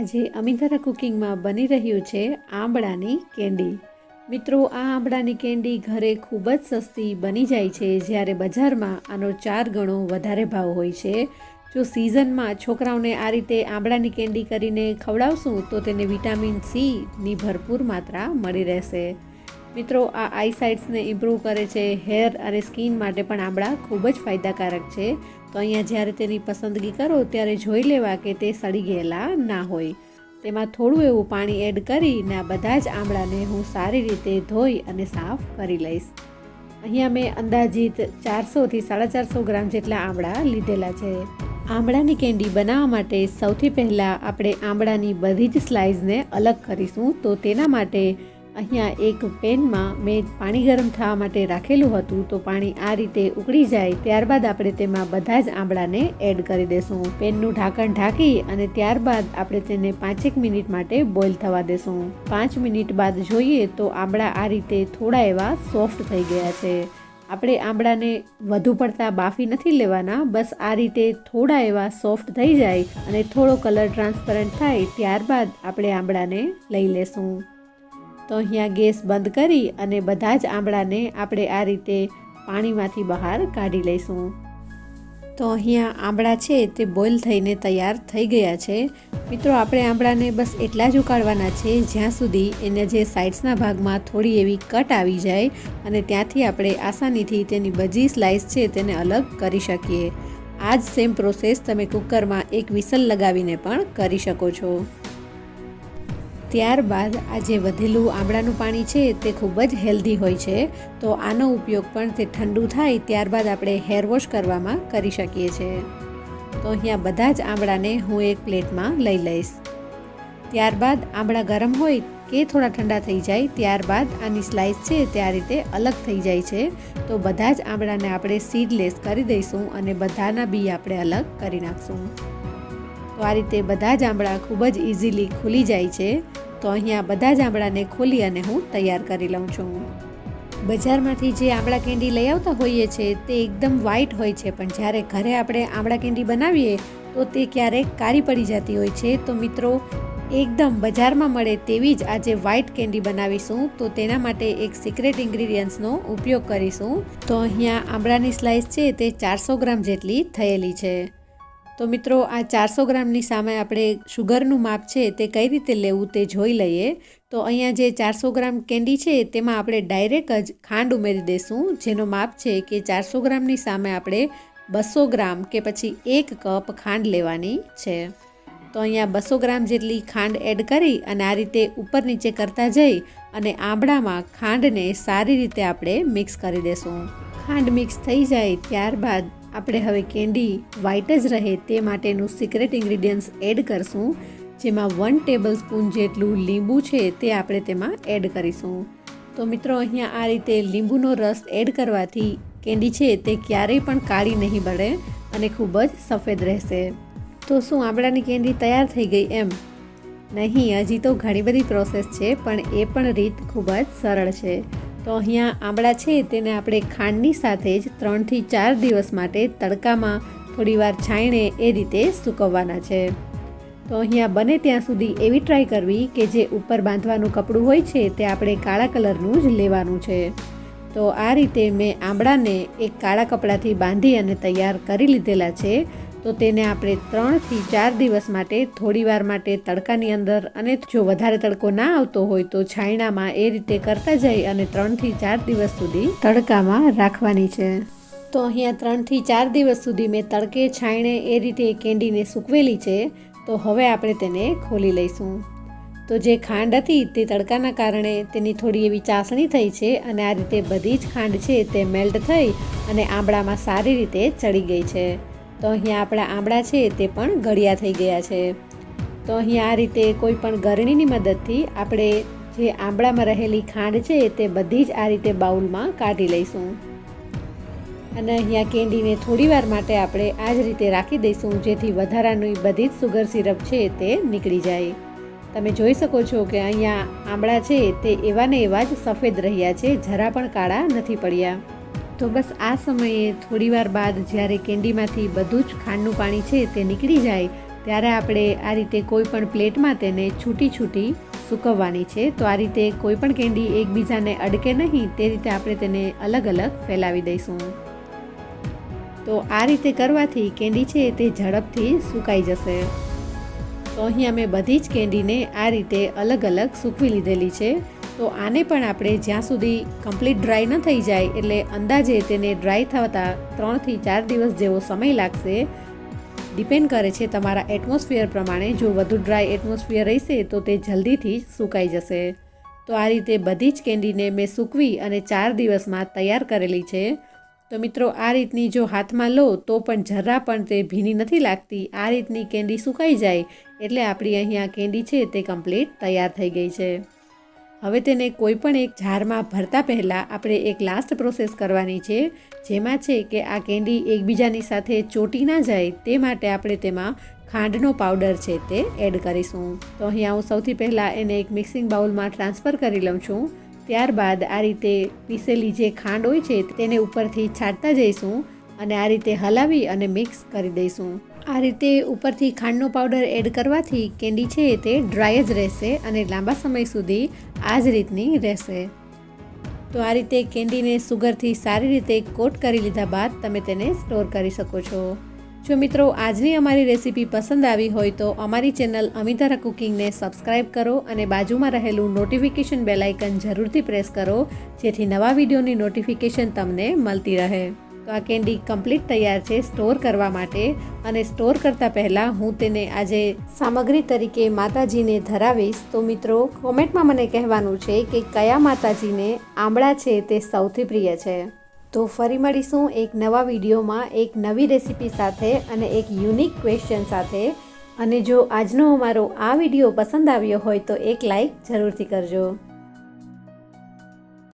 આજે અમિતારા કુકિંગમાં બની રહ્યું છે આંબળાની કેન્ડી. મિત્રો, આ આંબળાની કેન્ડી ઘરે ખૂબ જ સસ્તી બની જાય છે જ્યારે બજારમાં આનો ચાર ગણો વધારે ભાવ હોય છે. જો સિઝનમાં છોકરાઓને આ રીતે આંબળાની કેન્ડી કરીને ખવડાવશું, તો તેને વિટામિન સીની ભરપૂર માત્રા મળી રહેશે. મિત્રો, આ આઈસાઇટ્સને ઇમ્પ્રૂવ કરે છે. હેર અને સ્કિન માટે પણ આંબળા ખૂબ જ ફાયદાકારક છે. તો અહીંયા જ્યારે તેની પસંદગી કરો ત્યારે જોઈ લેવા કે તે સડી ગયેલા ના હોય. તેમાં થોડું એવું પાણી એડ કરીને આ બધા જ આંબળાને હું સારી રીતે ધોઈ અને સાફ કરી લઈશ. અહીંયા મેં અંદાજિત ચારસોથી સાડા ચારસો ગ્રામ જેટલા આંબળા લીધેલા છે. આંબળાની કેન્ડી બનાવવા માટે સૌથી પહેલાં આપણે આંબળાની બધી જ સ્લાઇસને અલગ કરીશું તો તેના માટે અહીંયા એક પેનમાં મેં પાણી ગરમ થવા માટે રાખેલું હતું તો પાણી આ રીતે ઉકળી જાય ત્યારબાદ આપણે તેમાં બધા જ આંબળાને એડ કરી દેશું. પેનનું ઢાંકણ ઢાંકી અને ત્યારબાદ આપણે તેને પાંચેક મિનિટ માટે બોઇલ થવા દેશું. પાંચ મિનિટ બાદ જોઈએ તો આંબળા આ રીતે થોડા એવા સોફ્ટ થઈ ગયા છે. આપણે આંબળાને વધુ પડતા બાફી નથી લેવાના, બસ આ રીતે થોડા એવા સોફ્ટ થઈ જાય અને થોડો કલર ટ્રાન્સપરન્ટ થાય ત્યારબાદ આપણે આંબળાને લઈ લેશું. તો અહીંયા ગેસ બંધ કરી અને બધા જ આંબળાને આપણે આ રીતે પાણીમાંથી બહાર કાઢી લઈશું. તો અહીંયા આંબળા છે તે બોઇલ થઈને તૈયાર થઈ ગયા છે. મિત્રો, આપણે આંબળાને બસ એટલા જ ઉકાળવાના છે જ્યાં સુધી એના જે સાઇડ્સના ભાગમાં થોડી એવી કટ આવી જાય અને ત્યાંથી આપણે આસાનીથી તેની બધી સ્લાઇસ છે તેને અલગ કરી શકીએ. આ જ સેમ પ્રોસેસ તમે કુકરમાં એક વિસલ લગાવીને પણ કરી શકો છો. ત્યારબાદ આ જે વધેલું આંબળાનું પાણી છે તે ખૂબ જ હેલ્ધી હોય છે. તો આનો ઉપયોગ પણ તે ઠંડુ થાય ત્યારબાદ આપણે હેર વોશ કરવામાં કરી શકીએ છીએ. તો અહીંયા બધા જ આંબળાને હું એક પ્લેટમાં લઈ લઈશ. ત્યારબાદ આંબળા ગરમ હોય કે થોડા ઠંડા થઈ જાય ત્યારબાદ આની સ્લાઇસ છે તે આ રીતે અલગ થઈ જાય છે. તો બધા જ આંબળાને આપણે સીડલેસ કરી દઈશું અને બધાના બી આપણે અલગ કરી નાખશું. તો આ રીતે બધા જ આંબળા ખૂબ જ ઇઝીલી ખુલી જાય છે. તો અહીંયા બધા જ આંબળાને ખોલી અને હું તૈયાર કરી લઉં છું. બજારમાંથી જે આંબળા કેન્ડી લઈ આવતા હોઈએ છીએ તે એકદમ વ્હાઈટ હોય છે, પણ જ્યારે ઘરે આપણે આંબળા કેન્ડી બનાવીએ, તો તે ક્યારેક કાળી પડી જતી હોય છે. તો મિત્રો, એકદમ બજારમાં મળે તેવી જ આજે વ્હાઈટ કેન્ડી બનાવીશું. તો તેના માટે એક સિક્રેટ ઇન્ગ્રીડિયન્ટ્સનો ઉપયોગ કરીશું. તો અહીંયા આંબળાની સ્લાઇસ છે તે ચારસો ગ્રામ જેટલી થયેલી છે. તો મિત્રો, આ ચારસો ગ્રામની સામે આપણે શુગરનું માપ છે તે કઈ રીતે લેવું તે જોઈ લઈએ. તો અહીંયા જે ચારસો ગ્રામ કેન્ડી છે તેમાં આપણે ડાયરેક્ટ જ ખાંડ ઉમેરી દઈશું જેનો માપ છે કે ચારસો ગ્રામની સામે આપણે બસો ગ્રામ કે પછી એક કપ ખાંડ લેવાની છે. તો અહીંયા બસો ગ્રામ જેટલી ખાંડ એડ કરી અને આ રીતે ઉપર નીચે કરતા જઈ અને આંબળામાં ખાંડને સારી રીતે આપણે મિક્સ કરી દેશું. ખાંડ મિક્સ થઈ જાય ત્યારબાદ આપણે હવે કેન્ડી વ્હાઇટ જ રહે તે માટેનું સિક્રેટ ઇન્ગ્રીડિયન્ટ્સ એડ કરશું, જેમાં વન ટેબલ સ્પૂન જેટલું લીંબુ છે તે આપણે તેમાં એડ કરીશું. તો મિત્રો, અહીંયા આ રીતે લીંબુનો રસ એડ કરવાથી કેન્ડી છે તે ક્યારેય પણ કાળી નહીં બળે અને ખૂબ જ સફેદ રહેશે. તો શું આંબળાની કેન્ડી તૈયાર થઈ ગઈ એમ? નહીં, હજી તો ઘણી બધી પ્રોસેસ છે, પણ એ પણ રીત ખૂબ જ સરળ છે. તો અહીંયા આંબળા છે, તેને આપણે ખાંડની સાથે જ ત્રણથી ચાર દિવસ માટે તડકામાં થોડીવાર છાંયણે એ રીતે સૂકવવાના છે. તો અહીંયા બને ત્યાં સુધી એવી ટ્રાય કરવી કે જે ઉપર બાંધવાનું કપડું હોય છે, તે આપણે કાળા કલરનું જ લેવાનું છે. તો આ રીતે મેં આંબળાને એક કાળા કપડાથી બાંધી અને તૈયાર કરી લીધેલા છે. તો તેને આપણે ત્રણથી ચાર દિવસ માટે થોડીવાર માટે તડકાની અંદર અને જો વધારે તડકો ના આવતો હોય તો છાયણામાં એ રીતે કરતા જઈ અને ત્રણથી ચાર દિવસ સુધી તડકામાં રાખવાની છે. તો અહીંયા ત્રણથી ચાર દિવસ સુધી મેં તડકે છાયણે એ રીતે કેન્ડીને સૂકવેલી છે, તો હવે આપણે તેને ખોલી લઈશું. તો જે ખાંડ હતી તે તડકાના કારણે તેની થોડી એવી ચાસણી થઈ છે અને આ રીતે બધી જ ખાંડ છે તે મેલ્ટ થઈ અને આંબળામાં સારી રીતે ચડી ગઈ છે. તો અહીંયા આપણા આંબળા છે તે પણ ગળ્યા થઈ ગયા છે. તો અહીંયા આ રીતે કોઈ પણ ગરણીની મદદથી આપણે જે આંબળામાં રહેલી ખાંડ છે તે બધી જ આ રીતે બાઉલમાં કાઢી લઈશું. અને અહીંયા કેન્ડીને થોડીવાર માટે આપણે આ જ રીતે રાખી દઈશું, જેથી વધારાની બધી જ સુગર સિરપ છે તે નીકળી જાય. તમે જોઈ શકો છો કે અહીંયા આંબળા છે તે એવા ને એવા જ સફેદ રહ્યા છે, જરા પણ કાળા નથી પડ્યા. તો બસ આ સમયે થોડીવાર બાદ જ્યારે કેન્ડીમાંથી બધું જ ખાંડનું પાણી છે તે નીકળી જાય, ત્યારે આપણે આ રીતે કોઈ પણ પ્લેટમાં તેને છૂટી છૂટી સૂકવવાની છે. તો આ રીતે કોઈ પણ કેન્ડી એકબીજાને અડકે નહીં, તે રીતે આપણે તેને અલગ અલગ ફેલાવી દઈશું. તો આ રીતે કરવાથી કેન્ડી છે તે ઝડપથી સુકાઈ જશે. તો અહીં અમે બધી જ કેન્ડીને આ રીતે અલગ અલગ સૂકવી લીધેલી છે. તો આને પણ આપણે જ્યાં સુધી કમ્પ્લીટ ડ્રાય ન થઈ જાય એટલે અંદાજે તેને ડ્રાય થતા ત્રણથી ચાર દિવસ જેવો સમય લાગશે. ડિપેન્ડ કરે છે તમારા એટમોસ્ફિયર પ્રમાણે. જો વધુ ડ્રાય એટમોસ્ફિયર રહેશે તો તે જલ્દીથી સુકાઈ જશે. તો આ રીતે બધી જ કેન્ડીને મેં સૂકવી અને ચાર દિવસમાં તૈયાર કરેલી છે. તો મિત્રો, આ રીતની જો હાથમાં લો તો પણ જરા પણ તે ભીની નથી લાગતી. આ રીતની કેન્ડી સુકાઈ જાય એટલે આપણી અહીંયા કેન્ડી છે તે કમ્પ્લીટ તૈયાર થઈ ગઈ છે. હવે તેને કોઈ પણ એક જારમાં ભરતા પહેલાં આપણે એક લાસ્ટ પ્રોસેસ કરવાની છે, જેમાં છે કે આ કેન્ડી એકબીજાની સાથે ચોટી ના જાય તે માટે આપણે તેમાં ખાંડનો પાવડર છે તે એડ કરીશું. તો અહીંયા હું સૌથી પહેલાં એને એક મિક્સિંગ બાઉલમાં ટ્રાન્સફર કરી લઉં છું. ત્યારબાદ આ રીતે પીસેલી જે ખાંડ હોય છે તેને ઉપરથી છાંટતા જઈશું અને આ રીતે હલાવી અને મિક્સ કરી દઈશું. આ રીતે ઉપરથી ખાંડનો પાવડર એડ કરવાથી કેન્ડી છે તે ડ્રાય જ રહેશે અને લાંબા સમય સુધી આ જ રીતની રહેશે. તો આ રીતે કેન્ડીને સુગરથી સારી રીતે કોટ કરી લીધા બાદ તમે તેને સ્ટોર કરી શકો છો. જો મિત્રો આજની અમારી રેસીપી પસંદ આવી હોય તો અમારી ચેનલ અમિતારા કુકિંગને સબસ્ક્રાઇબ કરો અને બાજુમાં રહેલું નોટિફિકેશન બેલાઇકન જરૂરથી પ્રેસ કરો, જેથી નવા વિડીયોની નોટિફિકેશન તમને મળતી રહે. તો આ કેન્ડી કમ્પ્લીટ તૈયાર છે સ્ટોર કરવા માટે અને સ્ટોર કરતાં પહેલાં હું તેને આજે સામગ્રી તરીકે માતાજીને ધરાવીશ. તો મિત્રો, કોમેન્ટમાં મને કહેવાનું છે કે કયા માતાજીને આંબળા છે તે સૌથી પ્રિય છે. તો ફરી મળીશું એક નવા વિડીયોમાં, એક નવી રેસીપી સાથે અને એક યુનિક ક્વેશ્ચન સાથે. અને જો આજનો અમારો આ વીડિયો પસંદ આવ્યો હોય તો એક લાઈક જરૂરથી કરજો.